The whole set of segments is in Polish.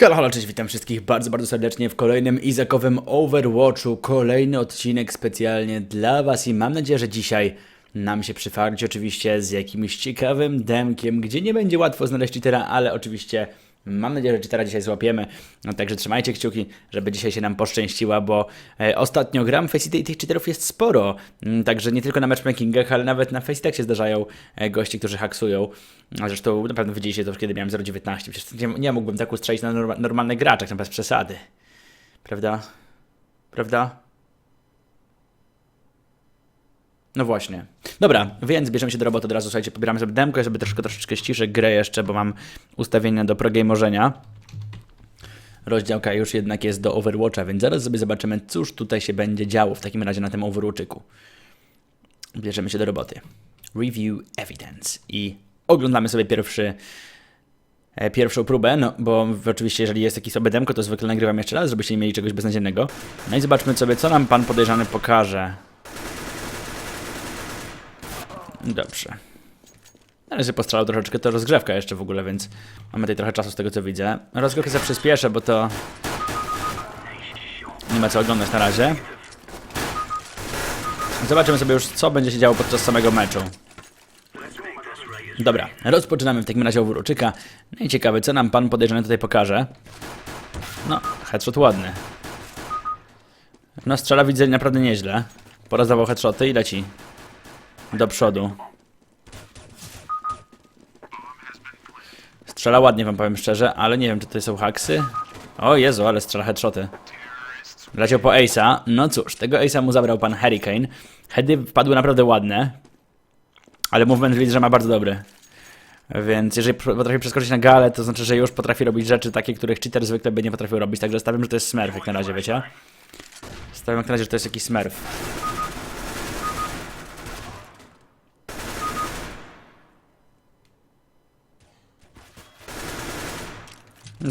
Halo, halo, cześć, witam wszystkich bardzo, bardzo serdecznie w kolejnym Izakowym Overwatchu. Kolejny odcinek specjalnie dla Was i mam nadzieję, że dzisiaj nam się przyfarci oczywiście z jakimś ciekawym demkiem, gdzie nie będzie łatwo znaleźć cheatera, ale oczywiście mam nadzieję, że cheatera dzisiaj złapiemy. No, także trzymajcie kciuki, żeby dzisiaj się nam poszczęściła, bo e, ostatnio gram w Faceit i tych cheaterów jest sporo. Mm, Także nie tylko na matchmakingach, ale nawet na Facetach się zdarzają e, gości, którzy haksują. Zresztą na pewno widzieliście to, kiedy miałem 0,19. Przecież nie, nie mógłbym tak ustrzelić na norma, normalnych graczach, no bez przesady. Prawda? Prawda? No właśnie. Dobra, więc bierzemy się do roboty od razu. Słuchajcie, pobieramy sobie demkę, żeby troszkę, troszeczkę ściszek grę jeszcze, bo mam ustawienia do progamorzenia. Rozdziałka już jednak jest do Overwatcha, więc zaraz sobie zobaczymy, cóż tutaj się będzie działo w takim razie na tym Overwatchiku. Bierzemy się do roboty. Review Evidence i oglądamy sobie pierwszy, e, pierwszą próbę, no bo oczywiście jeżeli jest jakiś sobie demko, to zwykle nagrywam jeszcze raz, żebyście nie mieli czegoś beznadziejnego. No i zobaczmy sobie, co nam pan podejrzany pokaże. Dobrze. Na razie postrzelał troszeczkę, to rozgrzewka jeszcze w ogóle, więc mamy tutaj trochę czasu z tego co widzę. Rozgrzewkę sobie przyspieszę, bo to nie ma co oglądać na razie. Zobaczymy sobie już, co będzie się działo podczas samego meczu. Dobra, rozpoczynamy w takim razie Uruczyka. No i ciekawe, co nam pan podejrzany tutaj pokaże. No, headshot ładny. No, strzela widzę naprawdę nieźle. Porozdawał headshoty i leci do przodu. Strzela ładnie, wam powiem szczerze, ale nie wiem, czy to są haksy. O Jezu, ale strzela headshoty. Leciał po Ace'a. No cóż, tego Ace'a mu zabrał pan Hurricane. Heady wpadły naprawdę ładne. Ale movement widzę, że ma bardzo dobry. Więc jeżeli potrafi przeskoczyć na galę, to znaczy, że już potrafi robić rzeczy takie, których cheater zwykle by nie potrafił robić. Także stawiam, że to jest smurf jak na razie, wiecie? Stawiam jak na razie, że to jest jakiś smurf.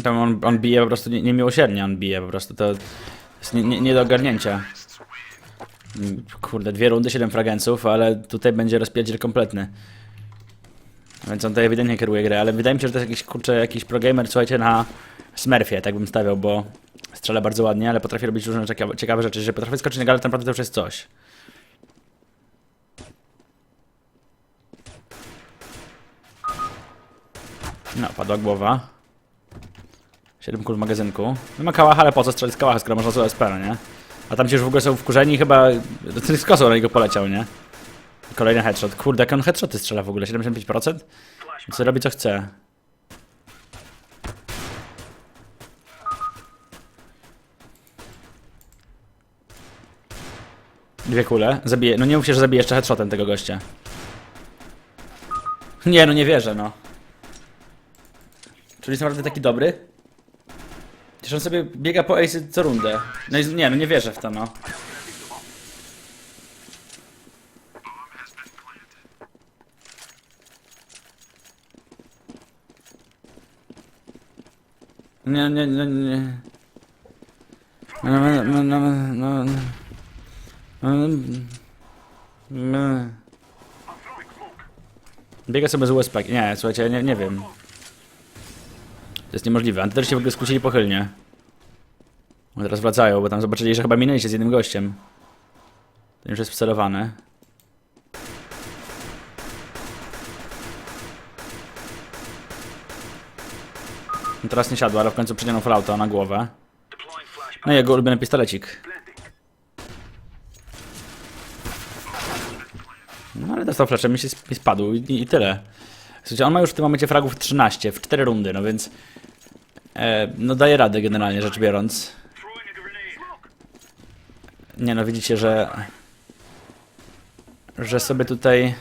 Tam on, on bije po prostu nie, niemiłosiernie, on bije po prostu, to jest nie, nie, nie do ogarnięcia. Kurde, dwie rundy, 7 fragenców, ale tutaj będzie rozpierdziel kompletny. Więc on tutaj ewidentnie kieruje grę, ale wydaje mi się, że to jest jakiś, kurczę, jakiś progamer, słuchajcie, na Smurfie, tak bym stawiał, bo strzela bardzo ładnie, ale potrafi robić różne ciekawe, rzeczy. Jeżeli potrafi skoczyć na galę, to naprawdę to już jest coś. No, padła głowa. 7 kul w magazynku. No ma kałacha, ale po co strzelić z kałacha, skoro można z no nie? A tam ci już w ogóle są wkurzeni chyba... Z kosą na niego poleciał, nie? Kolejny headshot. Kurde, jak on headshoty strzela w ogóle? 75%? Co robi co chce. Dwie kule. Zabije. No nie mów się, że zabije jeszcze headshotem tego gościa. Nie, no nie wierzę, no. Czyli jest naprawdę taki dobry? Przecież on sobie biega po ace co rundę. No i nie, no nie wierzę w to, no. Nie, nie, nie, nie. No, no, no, no, no, no. No, no. Biega sobie z USP. Nie, słuchajcie, nie, nie wiem. To jest niemożliwe. Antyter się w ogóle skrócili pochylnie. No teraz wracają, bo tam zobaczyli, że chyba minęli się z jednym gościem. Ten już jest wcelowany. No teraz nie siadła, ale w końcu przydziano flauta na głowę. No i jego ulubiony pistolecik. No ale dostał fleszem, mi się spadł i, i tyle. Słuchajcie, on ma już w tym momencie fragów 13 w 4 rundy, no więc... E, no daje radę generalnie rzecz biorąc. Nie no, widzicie, że... Że sobie tutaj...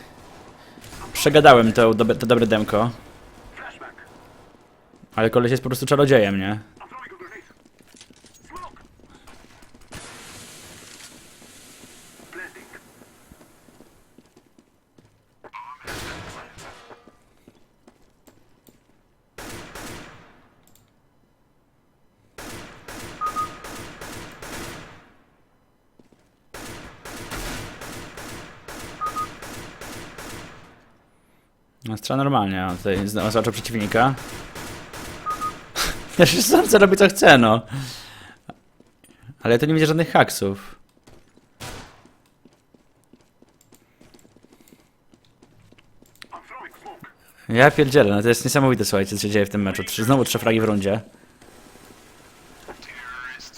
Przegadałem to, to dobre demko. Ale koleś jest po prostu czarodziejem, nie? No strzela normalnie, on tutaj zna- zobaczył przeciwnika. Ja się sam co robię co chcę, no. Ale ja tu nie widzę żadnych haksów. Ja pierdzielę, no to jest niesamowite, słuchajcie, co się dzieje w tym meczu. Trzy, znowu trzy fragi w rundzie.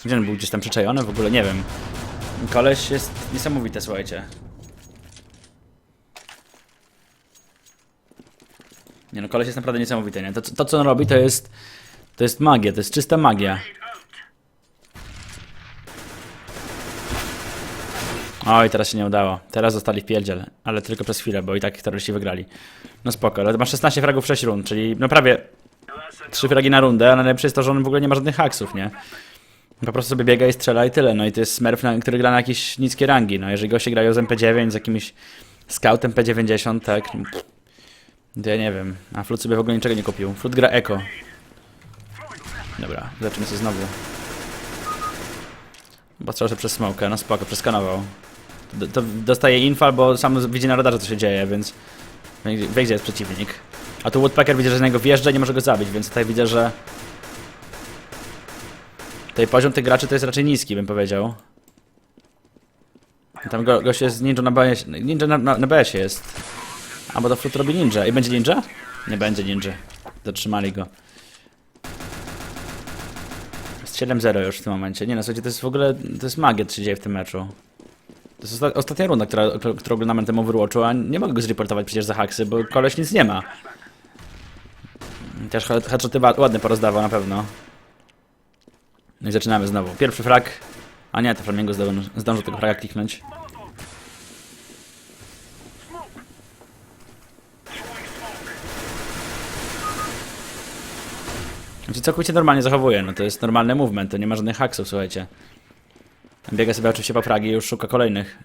Gdzie on był gdzieś tam przyczajony? W ogóle nie wiem. Koleś jest niesamowite, słuchajcie. Nie no, koleś jest naprawdę niesamowity, nie? To, to co on robi, to jest... To jest magia, to jest czysta magia. Oj, teraz się nie udało. Teraz zostali w pierdziel, ale tylko przez chwilę, bo i tak terroryści wygrali. No spoko, ale masz 16 fragów w 6 rund, czyli no prawie 3 fragi na rundę, a najlepsze jest to, że on w ogóle nie ma żadnych haksów, nie? Po prostu sobie biega i strzela i tyle, no i to jest smurf, który gra na jakieś niskie rangi, no jeżeli goście grają z MP9, z jakimś scoutem P90, tak, ja nie wiem, a Flut sobie w ogóle niczego nie kupił. Flut gra Eko. Dobra, zobaczymy sobie znowu. Postrzał się przez smokę, no spoko, przeskanował. To, to dostaje info, albo sam widzi na radarze co się dzieje, więc wie, gdzie jest przeciwnik. A tu Woodpecker widzi, że na niego wjeżdża i nie może go zabić, więc tutaj widzę, że tutaj poziom tych graczy to jest raczej niski, bym powiedział. Tam go, gość jest ninja na BS, ninja na, na, na BS jest. A bo to Flut robi ninja. I będzie ninja? Nie będzie ninja. Zatrzymali go. Jest 7-0 już w tym momencie. Nie no, słuchajcie, to jest w ogóle, to jest magia, co się dzieje w tym meczu. To jest osta- ostatnia runda, która, którą oglądamy tym Overwatchu, a nie mogę go zreportować przecież za haksy, bo koleś nic nie ma. Też he- headshoty ładnie porozdawał na pewno. No i zaczynamy znowu. Pierwszy frag. A nie, to Flamingo zdążył tego fraga kliknąć. Znaczy całkowicie normalnie zachowuje, no to jest normalny movement, to nie ma żadnych haksów, słuchajcie. Biega sobie oczywiście po fragi i już szuka kolejnych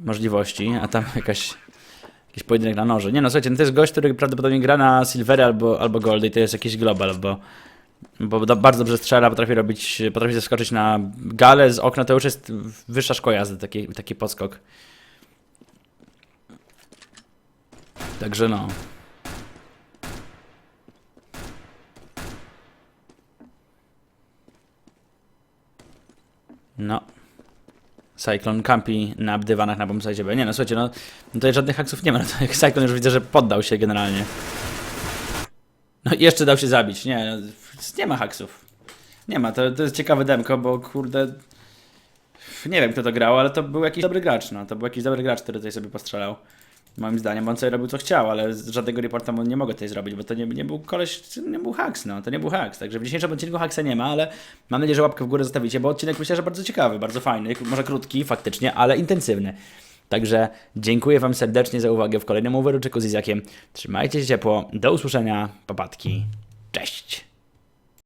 możliwości, a tam jakaś jakiś pojedynek na noże. Nie no, słuchajcie, no to jest gość, który prawdopodobnie gra na Silvery albo, albo Gold i to jest jakiś global, bo, bo do, bardzo dobrze strzela, potrafi robić, potrafi zaskoczyć na galę z okna, to już jest wyższa szkoła jazdy, taki, taki podskok. Także no. No. Cyclone campi na dywanach na bombsite B. Nie no, słuchajcie, no, tutaj żadnych haksów nie ma. No, Cyclone już widzę, że poddał się generalnie. No i jeszcze dał się zabić. Nie, no, nie ma haksów. Nie ma, to, to jest ciekawe demko, bo kurde... Nie wiem kto to grał, ale to był jakiś dobry gracz, no. To był jakiś dobry gracz, który tutaj sobie postrzelał. Moim zdaniem, on sobie robił co chciał, ale żadnego reporta nie mogę tutaj zrobić, bo to nie, nie był koleś, nie był haks, no, to nie był haks. Także w dzisiejszym odcinku haksa nie ma, ale mam nadzieję, że łapkę w górę zostawicie, bo odcinek myślę, że bardzo ciekawy, bardzo fajny, może krótki faktycznie, ale intensywny. Także dziękuję Wam serdecznie za uwagę w kolejnym Overwatchiku z Izakiem. Trzymajcie się ciepło, do usłyszenia, papatki, cześć!